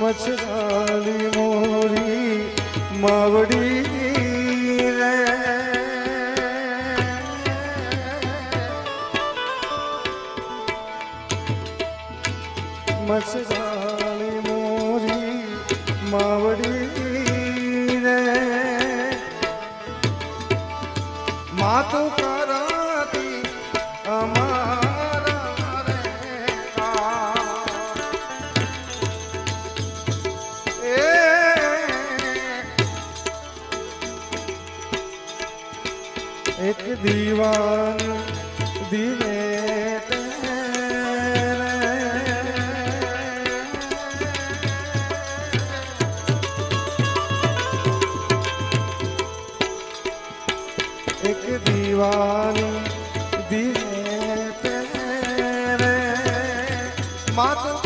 મચ્છરાલી મોરી માવડી રે. મચરાલી મોરી માવડી રે. માતું કરાતી दीवान दीने एक दीवान दीने तेरे मात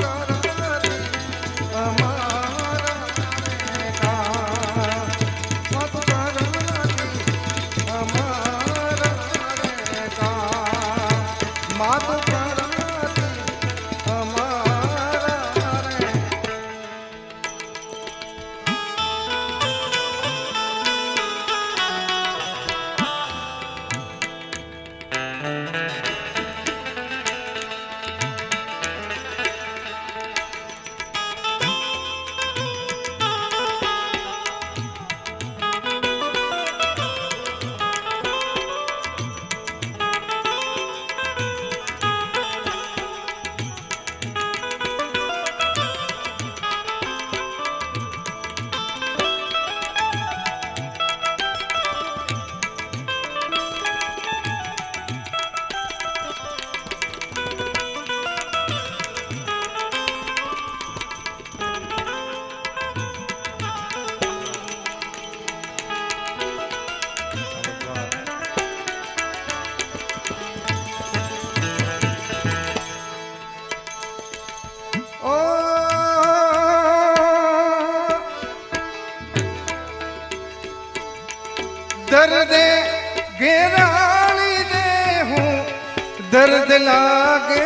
દર્દ લાગે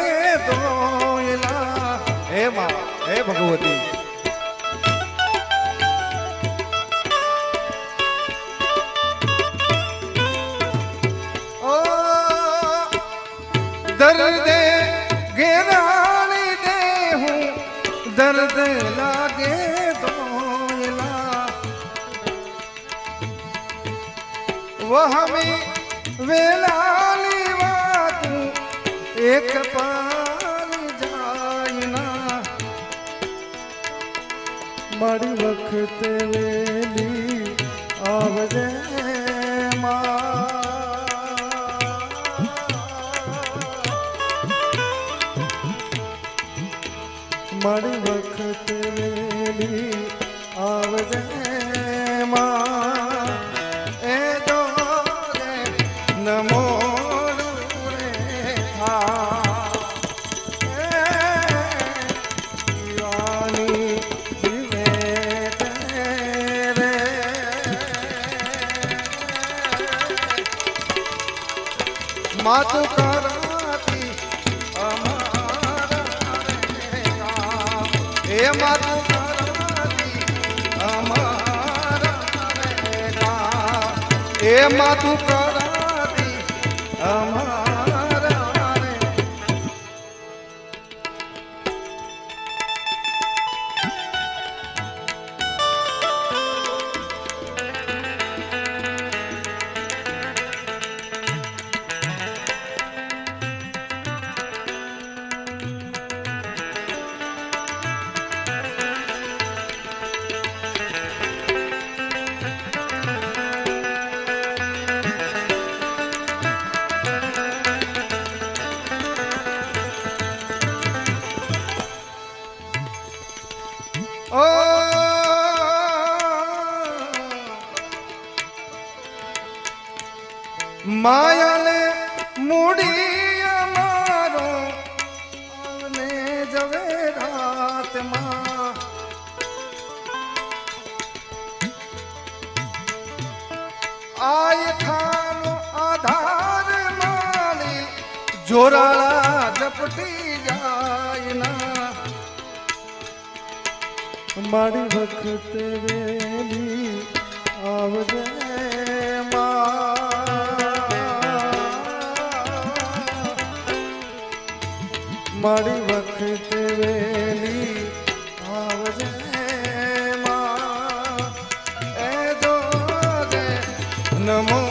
દોયલા હે માં, હે ભગવતી. દર્દ ઘેરાળી દે હું. દર્દ લાગે દોયલા વહમી વાતું એક પાર જાય ના મારી વખતે વેલી આવજે મારી વખતે વેલી આવજે માતું કરાતી અમારા રે કામ હે માતું કરાતી માયાને મૂડી અમારો. આવને જવે રાતમાં. આય ખાનો આધાર માની જોરાળા ઝપટી જાય ના. મારી વખત વેલી આવજે મા મારી વખત વેલી આવજે માં. એ જોજે, નમો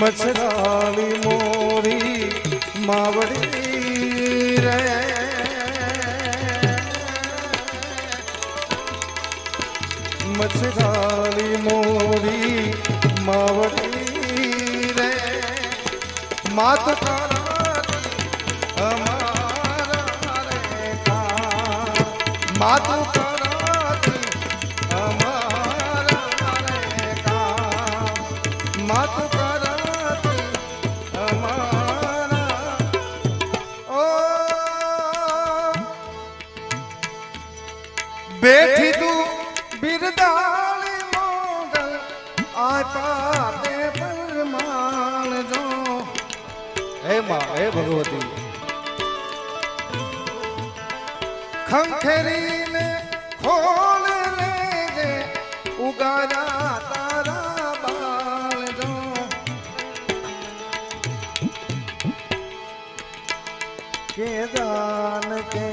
મછરાળી મોરી માવડી રે. મછરાળી મોરી માવડી માત. માત. બેઠી તું બિરદાળી મોગલ આ તે હે માં હે ભગવતી ખંખેરીને ખોલ લેજે ઉગારા તારા બાળ જો કે દાન કે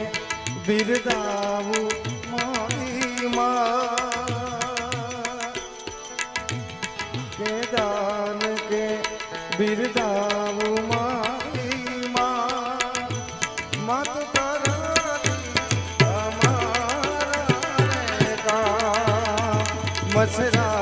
બિરદાવું મારી માં કે દાન કે બિરદાવું बसरा